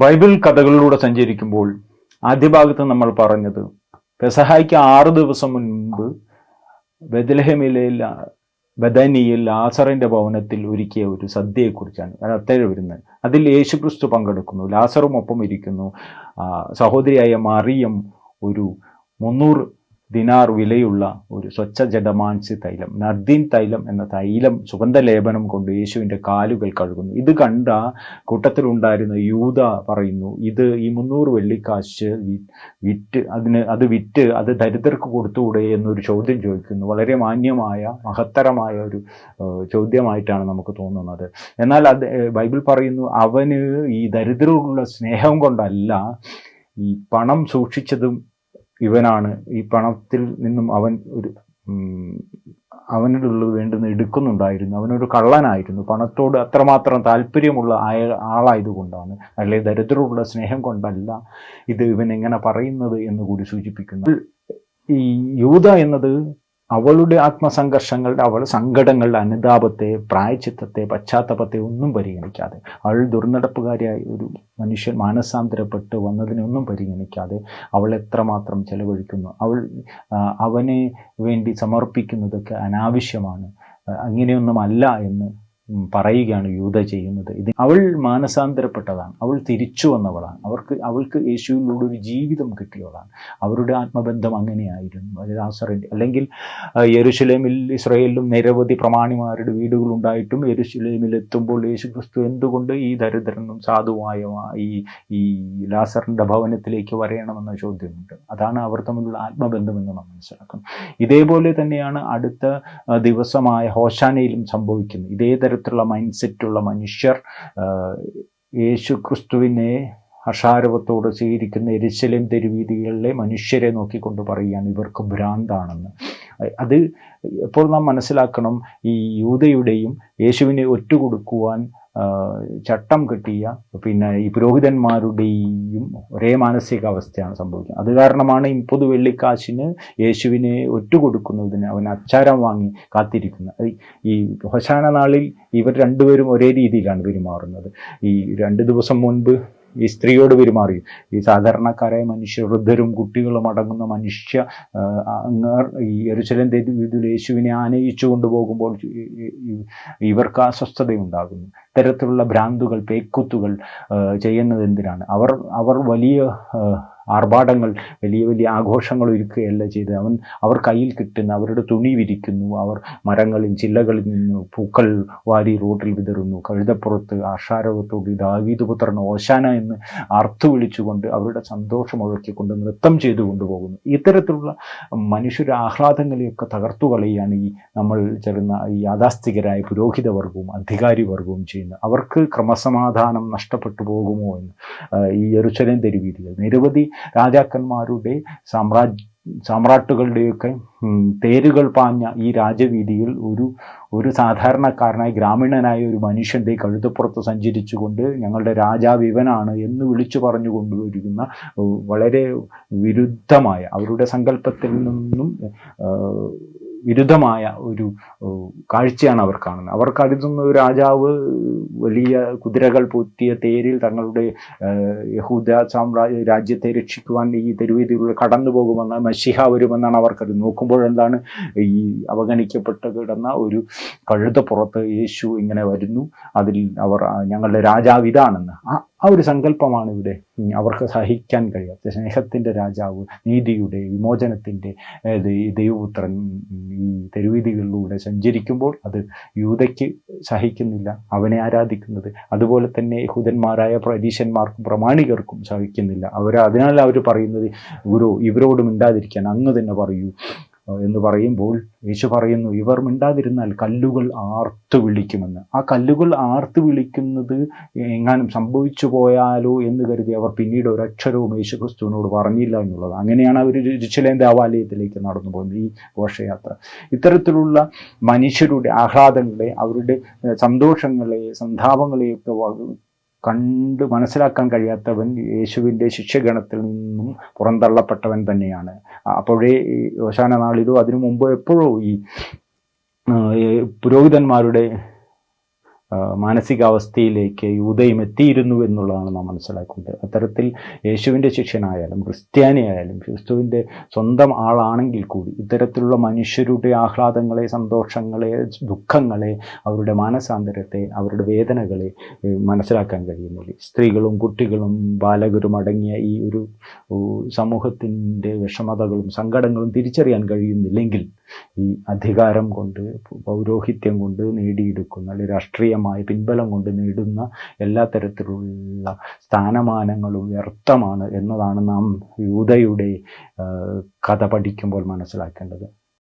Bible കഥകളിലൂടെ സഞ്ചരിക്കുമ്പോൾ ആദ്യ ഭാഗത്ത് നമ്മൾ പറഞ്ഞത് പെസഹായിക്ക് ആറ് ദിവസം മുൻപ് ബദലഹമിലെ ബദനിയിൽ ലാസറിന്റെ ഭവനത്തിൽ ഒരുക്കിയ ഒരു സദ്യയെക്കുറിച്ചാണ് അത്തേഴ് വരുന്നത്. അതിൽ യേശുക്രിസ്തു പങ്കെടുക്കുന്നു. ലാസറും ഒപ്പം ഇരിക്കുന്നു സഹോദരിയായ മറിയം ഒരു മുന്നൂറ് ദിനാർ വിലയുള്ള ഒരു സ്വച്ഛ ജഡമാൻസി തൈലം നർദീൻ തൈലം എന്ന തൈലം സുഗന്ധലേപനം കൊണ്ട് യേശുവിന്റെ കാലുകൾ കഴുകുന്നു. ഇത് കണ്ട കൂട്ടത്തിലുണ്ടായിരുന്ന യൂത പറയുന്നു ഇത് ഈ മുന്നൂറ് വെള്ളിക്കാശ് വിറ്റ് അതിന് അത് വിറ്റ് അത് ദരിദ്രർക്ക് കൊടുത്തുകൂടെ? എന്നൊരു ചോദ്യം ചോദിക്കുന്നു. വളരെ മാന്യമായ മഹത്തരമായ ഒരു ചോദ്യമായിട്ടാണ് നമുക്ക് തോന്നുന്നത്. എന്നാൽ അത് ബൈബിൾ പറയുന്നു അവന് ഈ ദരിദ്രരോടുള്ള സ്നേഹം കൊണ്ടല്ല ഈ പണം സൂക്ഷിച്ചതും ഇവനാണ്. ഈ പണത്തിൽ നിന്നും അവൻ ഒരു അവനിലുള്ളത് വേണ്ടുന്ന എടുക്കുന്നുണ്ടായിരുന്നു. അവനൊരു കള്ളനായിരുന്നു. പണത്തോട് അത്രമാത്രം താല്പര്യമുള്ള ആയ ആളായതുകൊണ്ടാണ്. അല്ലെ ദരിദ്രമുള്ള സ്നേഹം കൊണ്ടല്ല ഇത് ഇവൻ എങ്ങനെ പറയുന്നത് എന്ന് കൂടി സൂചിപ്പിക്കുന്നു. ഈ യൂത എന്നത് അവളുടെ ആത്മസംഘർഷങ്ങളുടെ അവൾ സങ്കടങ്ങളുടെ അനുതാപത്തെ പ്രായച്ചിത്തത്തെ പശ്ചാത്തപത്തെ ഒന്നും പരിഗണിക്കാതെ അവൾ ദുർനടപ്പുകാരിയായ ഒരു മനുഷ്യൻ മാനസാന്തരപ്പെട്ട് വന്നതിനൊന്നും പരിഗണിക്കാതെ അവൾ എത്രമാത്രം ചെലവഴിക്കുന്നു. അവൾ അവനെ വേണ്ടി സമർപ്പിക്കുന്നതൊക്കെ അനാവശ്യമാണ്. അങ്ങനെയൊന്നും അങ്ങനെയൊന്നുമല്ല എന്ന് പറയുകയാണ് യൂത ചെയ്യുന്നത്. ഇത് അവൾ മാനസാന്തരപ്പെട്ടതാണ്. അവൾ തിരിച്ചു വന്നവളാണ് അവർക്ക് അവൾക്ക് യേശുവിലൂടെ ഒരു ജീവിതം കിട്ടിയവളാണ്. അവരുടെ ആത്മബന്ധം അങ്ങനെയായിരുന്നു. ലാസറിന്റെ അല്ലെങ്കിൽ യെരുഷലേമിൽ ഇസ്രയേലിലും നിരവധി പ്രമാണിമാരുടെ വീടുകളുണ്ടായിട്ടും യെരുശലേമിൽ എത്തുമ്പോൾ യേശു ക്രിസ്തു എന്തുകൊണ്ട് ഈ ദരിദ്രനും സാധുവായ ഈ ഈ ലാസറിന്റെ ഭവനത്തിലേക്ക് വരയണമെന്ന ചോദ്യമുണ്ട്. അതാണ് അവർ തമ്മിലുള്ള ആത്മബന്ധമെന്ന് നാം മനസ്സിലാക്കണം ഇതേപോലെ തന്നെയാണ് അടുത്ത ദിവസമായ ഹോഷാനയിലും സംഭവിക്കുന്നത്. ഇതേ തരത്തിലുള്ള മൈൻഡ് സെറ്റുള്ള മനുഷ്യർ യേശു ക്രിസ്തുവിനെ അഷാരവത്തോട് സ്വീകരിക്കുന്ന എരിശലേം തെരുവീതികളിലെ മനുഷ്യരെ നോക്കിക്കൊണ്ട് പറയുകയാണ് ഇവർക്ക് ഭ്രാന്താണെന്ന്. അത് ഇപ്പോൾ നാം മനസ്സിലാക്കണം ഈ യൂതയുടെയും യേശുവിനെ ഒറ്റുകൊടുക്കുവാൻ ചട്ടം കിട്ടിയ പിന്നെ ഈ പുരോഹിതന്മാരുടെയും ഒരേ മാനസികാവസ്ഥയാണ് സംഭവിക്കുന്നത്. അത് കാരണമാണ് ഈ പൊതു വെള്ളിക്കാശിന് യേശുവിനെ ഒറ്റുകൊടുക്കുന്നതിന് അവൻ അച്ചാരം വാങ്ങി കാത്തിരിക്കുന്നത്. ഈ ഹൊശാന നാളിൽ ഇവർ രണ്ടുപേരും ഒരേ രീതിയിലാണ് പെരുമാറുന്നത്. ഈ രണ്ട് ദിവസം മുൻപ് ഈ സ്ത്രീയോട് പെരുമാറി. ഈ സാധാരണക്കാരായ മനുഷ്യർ വൃദ്ധരും കുട്ടികളും അടങ്ങുന്ന മനുഷ്യ ഈ എരുശലം യേശുവിനെ ആനയിച്ചു കൊണ്ടുപോകുമ്പോൾ ഇവർക്ക് അസ്വസ്ഥതയുണ്ടാകുന്നു. ഇത്തരത്തിലുള്ള ഭ്രാന്തുകൾ പേക്കുത്തുകൾ ചെയ്യുന്നത് എന്തിനാണ്? അവർ അവർ വലിയ ആർഭാടങ്ങൾ വലിയ വലിയ ആഘോഷങ്ങൾ ഒരുക്കുകയല്ല ചെയ്ത് അവൻ അവർ കയ്യിൽ കിട്ടുന്ന അവരുടെ തുണി വിരിക്കുന്നു. അവർ മരങ്ങളിൽ ചില്ലകളിൽ നിന്ന് പൂക്കൾ വാരി റോട്ടിൽ വിതറുന്നു. കഴുതപ്പുറത്ത് ആഷാരവത്തോട് ദാവീദ് പുത്രൻ ഓശാന എന്ന് അർത്തു വിളിച്ചുകൊണ്ട് അവരുടെ സന്തോഷം ഒഴുക്കിക്കൊണ്ട് നൃത്തം ചെയ്തു കൊണ്ടുപോകുന്നു. ഇത്തരത്തിലുള്ള മനുഷ്യരുടെ ആഹ്ലാദങ്ങളെയൊക്കെ തകർത്തു കളയാണ് ഈ നമ്മൾ ചേർന്ന ഈ യാഥാസ്ഥികരായ അധികാരി വർഗവും ചെയ്യുന്നത്. അവർക്ക് ക്രമസമാധാനം നഷ്ടപ്പെട്ടു പോകുമോ എന്ന് ഈ യെറുശലേം തെരുവീതികൾ നിരവധി രാജാക്കന്മാരുടെ സാമ്രാജ്യ സാമ്രാട്ടുകളുടെയൊക്കെ തേരുകൾ പാഞ്ഞ ഈ രാജവീതിയിൽ ഒരു ഒരു സാധാരണക്കാരനായ ഗ്രാമീണനായ ഒരു മനുഷ്യന്റെ കഴുതപ്പുറത്ത് സഞ്ചരിച്ചുകൊണ്ട് ഞങ്ങളുടെ രാജാവ് ഇവനാണ് എന്ന് വിളിച്ചു പറഞ്ഞു കൊണ്ടുവരിക്കുന്ന വളരെ വിരുദ്ധമായ അവരുടെ സങ്കല്പത്തിൽ നിന്നും വിരുദ്ധമായ ഒരു കാഴ്ചയാണ് അവർ കാണുന്നത്. അവർ കരുതുന്ന രാജാവ് വലിയ കുതിരകൾ പൂറ്റിയ തേരിൽ തങ്ങളുടെ യഹൂദ സാമ്രാജ്യ രാജ്യത്തെ രക്ഷിക്കുവാൻ ഈ തെരുവേദിയിലൂടെ കടന്നു പോകുമെന്ന് മഷിഹ വരുമെന്നാണ് അവർ കരുതുന്നത്. എന്താണ് ഈ അവഗണിക്കപ്പെട്ട് കിടന്ന ഒരു കഴുതപ്പുറത്ത് യേശു ഇങ്ങനെ വരുന്നു. അതിൽ അവർ ഞങ്ങളുടെ രാജാവ് ഇതാണെന്ന്. ആ ആ ഒരു സങ്കല്പമാണ് ഇവിടെ അവർക്ക് സഹിക്കാൻ കഴിയാത്ത സ്നേഹത്തിന്റെ രാജാവ് നീതിയുടെ വിമോചനത്തിന്റെ ദൈവപുത്രൻ ഈ തെരുവീതികളിലൂടെ സഞ്ചരിക്കുമ്പോൾ അത് യൂതയ്ക്ക് സഹിക്കുന്നില്ല അവനെ ആരാധിക്കുന്നത്. അതുപോലെ തന്നെ യഹൂദന്മാരായ പരീശന്മാർക്കും പ്രമാണികർക്കും സഹിക്കുന്നില്ല. അവർ അതിനാൽ അവർ പറയുന്നത് ഗുരു ഇവരോട് മിണ്ടാതിരിക്കാൻ അങ്ങ് തന്നെ പറയൂ. എന്ന് പറയുമ്പോൾ യേശു പറയുന്നു ഇവർ മിണ്ടാതിരുന്നാൽ കല്ലുകൾ ആർത്തു വിളിക്കുമെന്ന്. ആ കല്ലുകൾ ആർത്തു വിളിക്കുന്നത് എങ്ങാനും സംഭവിച്ചു പോയാലോ എന്ന് കരുതി അവർ പിന്നീട് ഒരക്ഷരവും യേശു ക്രിസ്തുവിനോട് പറഞ്ഞില്ല എന്നുള്ളത്. അങ്ങനെയാണ് അവർ രുചിലേം ദേവാലയത്തിലേക്ക് നടന്നു പോകുന്നത് ഈ ഘോഷയാത്ര. ഇത്തരത്തിലുള്ള മനുഷ്യരുടെ ആഹ്ലാദങ്ങളെ അവരുടെ സന്തോഷങ്ങളെ സന്താപങ്ങളെയൊക്കെ കണ്ട് മനസ്സിലാക്കാൻ കഴിയാത്തവൻ യേശുവിന്റെ ശിക്ഷഗണത്തിൽ നിന്നും പുറന്തള്ളപ്പെട്ടവൻ തന്നെയാണ്. അപ്പോഴേ ഓശാന നാളിലോ അതിനു മുമ്പ് എപ്പോഴോ ഈ പുരോഹിതന്മാരുടെ മാനസികാവസ്ഥയിലേക്ക് യൂതയും എത്തിയിരുന്നു എന്നുള്ളതാണ് നാം മനസ്സിലാക്കുന്നത് അത്തരത്തിൽ യേശുവിന്റെ ശിഷ്യനായാലും ക്രിസ്ത്യാനിയായാലും ക്രിസ്തുവിന്റെ സ്വന്തം ആളാണെങ്കിൽ കൂടി ഇത്തരത്തിലുള്ള മനുഷ്യരുടെ ആഹ്ലാദങ്ങളെ സന്തോഷങ്ങളെ ദുഃഖങ്ങളെ അവരുടെ മാനസാന്തരത്തെ അവരുടെ വേദനകളെ മനസ്സിലാക്കാൻ കഴിയുന്നില്ല. സ്ത്രീകളും കുട്ടികളും ബാലകരും അടങ്ങിയ ഈ ഒരു സമൂഹത്തിന്റെ വിഷമതകളും സങ്കടങ്ങളും തിരിച്ചറിയാൻ കഴിയുന്നില്ലെങ്കിൽ ഈ അധികാരം കൊണ്ട് പൗരോഹിത്യം കൊണ്ട് നേടിയെടുക്കുന്ന അല്ലെങ്കിൽ രാഷ്ട്രീയമായ പിൻബലം കൊണ്ട് നേടുന്ന എല്ലാ തരത്തിലുള്ള സ്ഥാനമാനങ്ങളും വ്യർത്ഥമാണ് എന്നതാണ് നാം യൂതയുടെ കഥ പഠിക്കുമ്പോൾ മനസ്സിലാക്കേണ്ടത്.